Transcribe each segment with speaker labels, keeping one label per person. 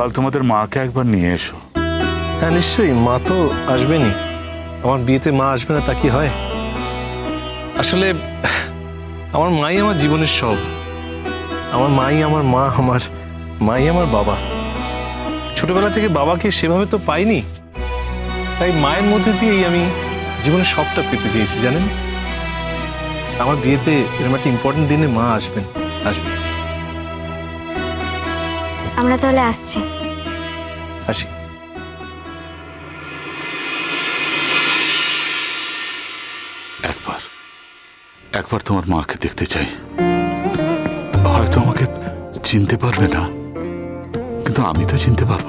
Speaker 1: কাল তোমাদের মাকে একবার নিয়ে এসো।
Speaker 2: হ্যাঁ নিশ্চয়ই, মা তো আসবেনই। আমার বিয়েতে মা আসবে না, তা কি হয়? আসলে, আমার মাই আমার জীবনের সব। আমার মাই আমার মা, আমার মাই আমার বাবা। ছোটবেলা থেকে বাবাকে সেভাবে তো পাইনি। তাই মায়ের মধ্যে দিয়েই আমি জীবনের সবটা পেতে চেয়েছি, জানেন? আমার বিয়েতে এরকম একটা ইম্পর্টেন্ট দিনে মা আসবেন আসবেন।
Speaker 3: আমরা তাহলে আসছি।
Speaker 2: আসি।
Speaker 1: একবার একবার তোমার মাকে দেখতে চাই। হয়তো আমাকে চিনতে পারবে না, কিন্তু আমি তো চিনতে পারব।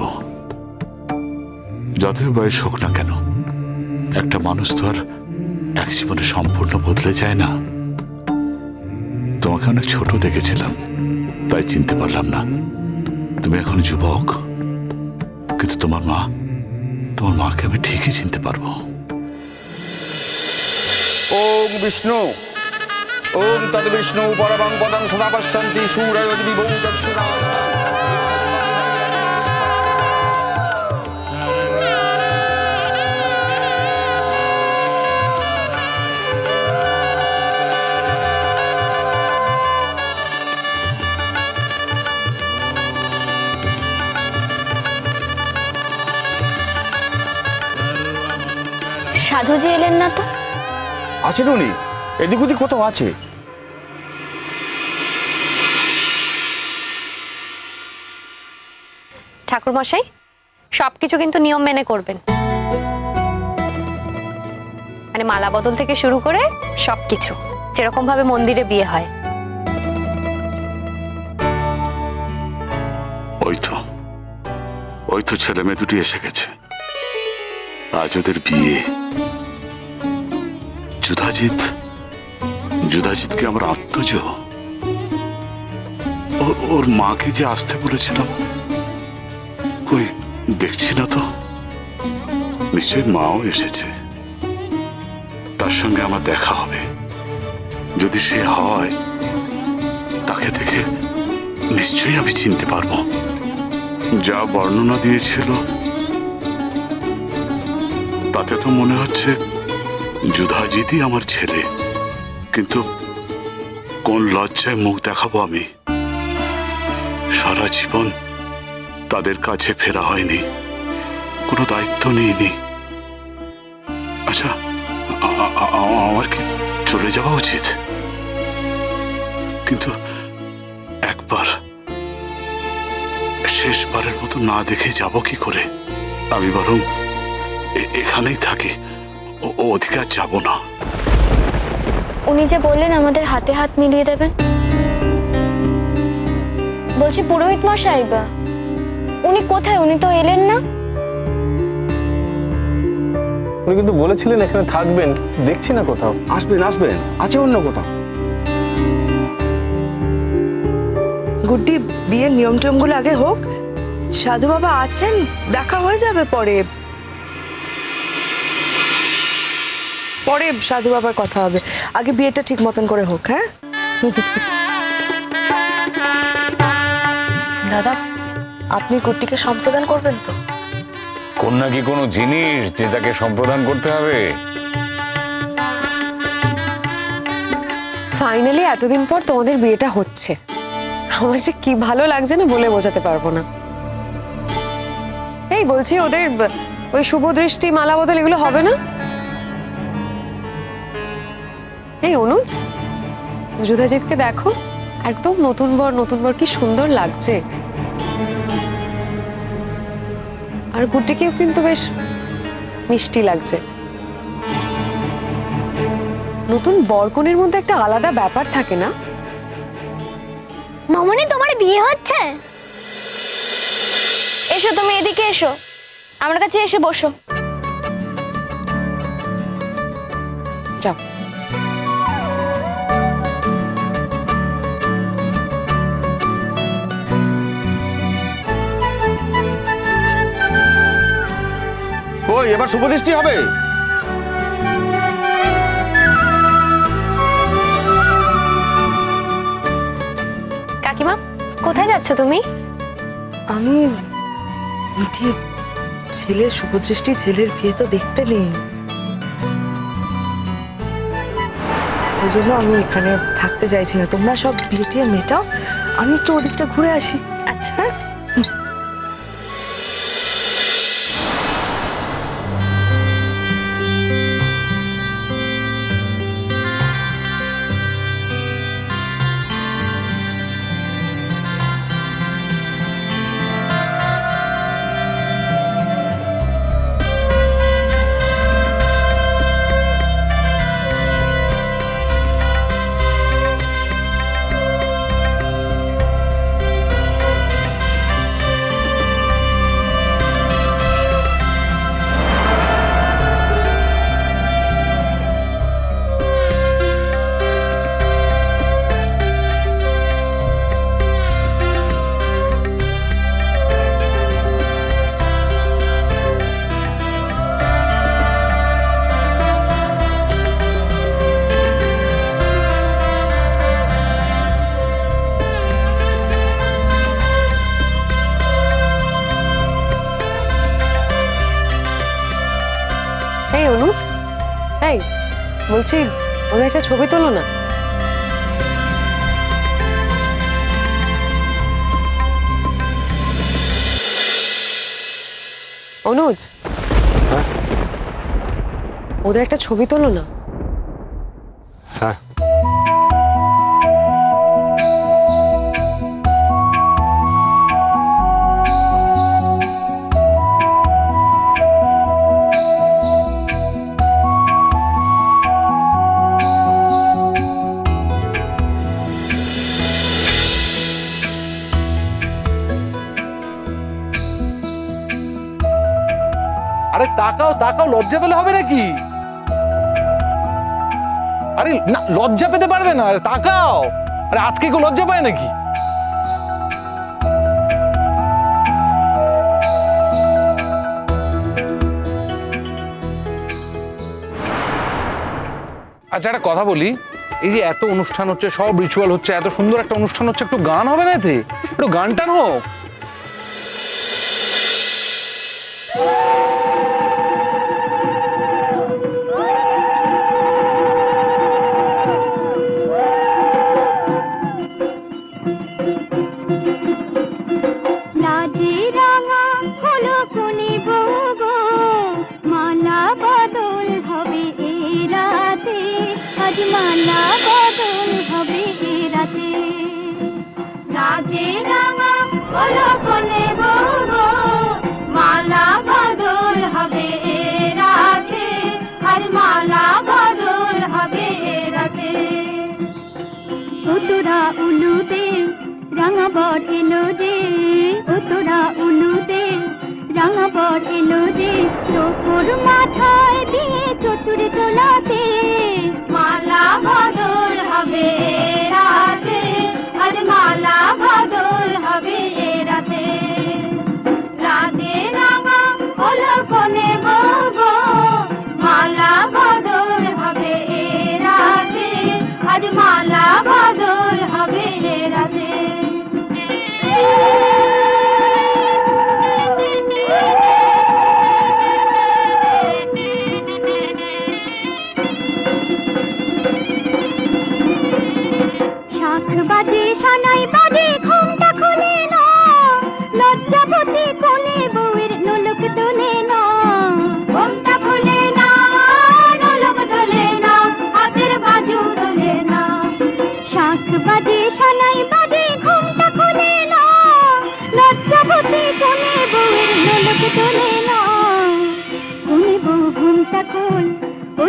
Speaker 1: যতই বয়স হোক না কেন, একটা মানুষ তো আর এক জীবনে সম্পূর্ণ বদলে যায় না। তোমাকে অনেক ছোট দেখেছিলাম, তাই চিনতে পারলাম না। তুমি এখন যুবক, কিন্তু তোমার মা, তোমার মাকে আমি ঠিকই চিনতে পারব।
Speaker 4: ওম বিষ্ণু, ওম তদ বিষ্ণু, পরমং পদং সদা পশ্যন্তি সূরয়দি বিভৌ চক্ষুরা
Speaker 3: সাধুজি এলেন না তো?
Speaker 4: আছেন উনি। এদিক ওদিক কোথাও আছে।
Speaker 5: ঠাকুরমশাই সব কিছু কিন্তু নিয়ম মেনে করবেন। মানে মালা বদল থেকে শুরু করে সব কিছু যেরকম ভাবে মন্দিরে বিয়ে হয়।
Speaker 1: ওই তো ওই তো ছেলে মেয়ে দুটি এসে গেছে। আজ বিয়ে। যুধাজিৎ, যুধাজিৎকে আমার আত্মজ ওর মাকে যে আসতে বলেছিলাম, কই, দেখছি না তো। নিশ্চয়ই মাও এসেছে। তার সঙ্গে আমার দেখা হবে। যদি সে হয়, তাকে দেখে নিশ্চয়ই আমি চিনতে পারব। যা বর্ণনা দিয়েছিল তাতে তো মনে হচ্ছে যুধাজিৎই আমার ছেলে। কিন্তু কোন লজ্জায় মুখ দেখাবো আমি? সারা জীবন তাদের কাছে ফেরা হয়নি। কোনো দায়িত্ব নিইনি। আচ্ছা আমার কি চলে যাওয়া উচিত? কিন্তু একবার, শেষবারের মতো না দেখে যাব কি করে? আমি বরং এখানেই থাকি। ও- ও অধিকার যাব না।
Speaker 3: উনি যে বললেন আমাদের হাতে হাত মিলিয়ে দেবেন। বলছি পুরোহিত মশাই বা উনি কোথায়? উনি তো এলেন না।
Speaker 2: উনি কিন্তু বলেছিলেন এখানে থাকবেন। দেখছি না কোথাও।
Speaker 4: আসবেন আসবেন। আছে অন্য কোথাও।
Speaker 6: গুড্ডি বিয়ের নিয়ম টিয়মগুলো আগে হোক। সাধু বাবা আছেন দেখা হয়ে যাবে পরে। পরে সাধু বাবার কথা হবে। আগে বিয়েটা ঠিক মতন করে হোক হ্যাঁ? দাদা আপনি গুড্ডিকে সম্প্রদান করবেন তো?
Speaker 7: কন্যা কি কোনো জিনিস যে তাকে সম্প্রদান করতে হবে?
Speaker 8: ফাইনালি এতদিন পর তোমাদের বিয়েটা হচ্ছে। আমার যে কি ভালো লাগছে না বলে বোঝাতে পারব না। এই বলছি ওদের ওই শুভ দৃষ্টি মালা বদল এগুলো হবে না? এই অনুজ যুধাজিৎকে দেখো। একদম নতুন বর নতুন বর কি সুন্দর লাগছে। আর গুটিকেও কিন্তু বেশ মিষ্টি লাগছে। নতুন বরকনের মধ্যে একটা আলাদা ব্যাপার থাকে না?
Speaker 3: মামনি তোমার বিয়ে হচ্ছে? এসো তুমি এদিকে এসো। আমার কাছে এসে বসো।
Speaker 8: যাও।
Speaker 4: এবার শুভদৃষ্টি হবে।
Speaker 5: কাকিমা কোথায় যাচ্ছ তুমি?
Speaker 6: আমি মিঠি ছেলের শুভদৃষ্টি ছেলের বিয়ে তো দেখতে নেই। ওই জন্য আমি এখানে থাকতে চাইছি না। তোমরা সব বিয়ে টিয়ে মেটাও আমি একটু ওদিকটা ঘুরে আসি।
Speaker 8: এই বলছি ওদের একটা ছবি তোলো না। অনুজ? ওদের একটা ছবি তোলো না।
Speaker 9: তাকাও লজ্জা পেলে হবে নাকি? আরে, না, লজ্জা পেতে পারবে না, তাকাও। আরে, আজকে কেউ লজ্জা পায় নাকি? আচ্ছা একটা কথা বলি। এই যে এত অনুষ্ঠান হচ্ছে, সব রিচুয়াল হচ্ছে, এত সুন্দর একটা অনুষ্ঠান হচ্ছে, একটু গান হবে না এতে? একটু গান টান হোক।
Speaker 3: আজ মালা বদল হবে রাতে। লাজে রাঙা কোনে মালা বদল হবে রাতে আজ মালা হবে রাতে। উতরা উলুতে রাঙা বট এলো যে, উতরা উলুতে রাঙা বট এলো যে তোর মাথায় দিয়ে চতুর তোলাতে। বদল হবে রাতে আজ মালা বদল হবে। তোলে না। কোনে বউ ঘুমটা খোল ও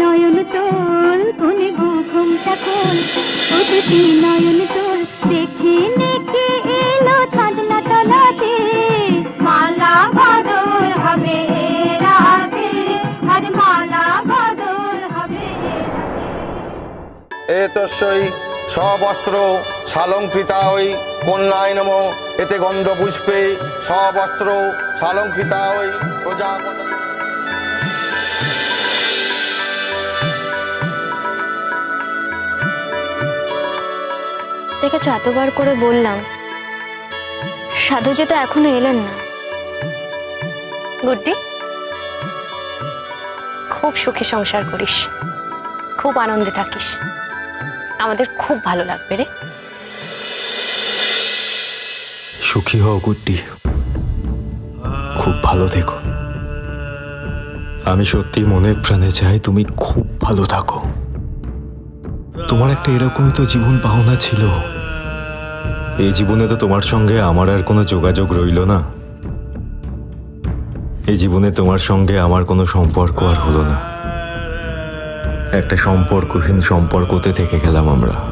Speaker 3: নয়ন তোল। কোনে বউ ঘুমটা খোল ও নয়ন তোল। দেখে দেখে এলো চাঁদনা তলাতে। মালা বদল হবে মালা এ রাতে।
Speaker 4: এতস্যই সবস্ত্র সালঙ্কৃতা ওই কন্যায় নম। এতে গন্ধ পুষ্পে সবস্ত্র সালঙ্কৃতা ওই প্রজাপতি
Speaker 3: দেখেছ এতবার করে বললাম সাধুজি তো এখনও এলেন না।
Speaker 5: গুড্ডি খুব সুখে সংসার করিস খুব আনন্দে থাকিস। আমাদের খুব ভালো লাগবে রে।
Speaker 10: সুখী হও গুড্ডি। খুব ভালো থেকো। আমি সত্যি মনের প্রাণে চাই তুমি খুব ভালো থাকো। তোমার একটা এরকমই তো জীবন পাওনা ছিল। এই জীবনে তো তোমার সঙ্গে আমার আর কোনো যোগাযোগ রইল না। এই জীবনে তোমার সঙ্গে আমার কোনো সম্পর্ক আর হলো না। একটা সম্পর্কহীন সম্পর্কতে থেকে গেলাম আমরা।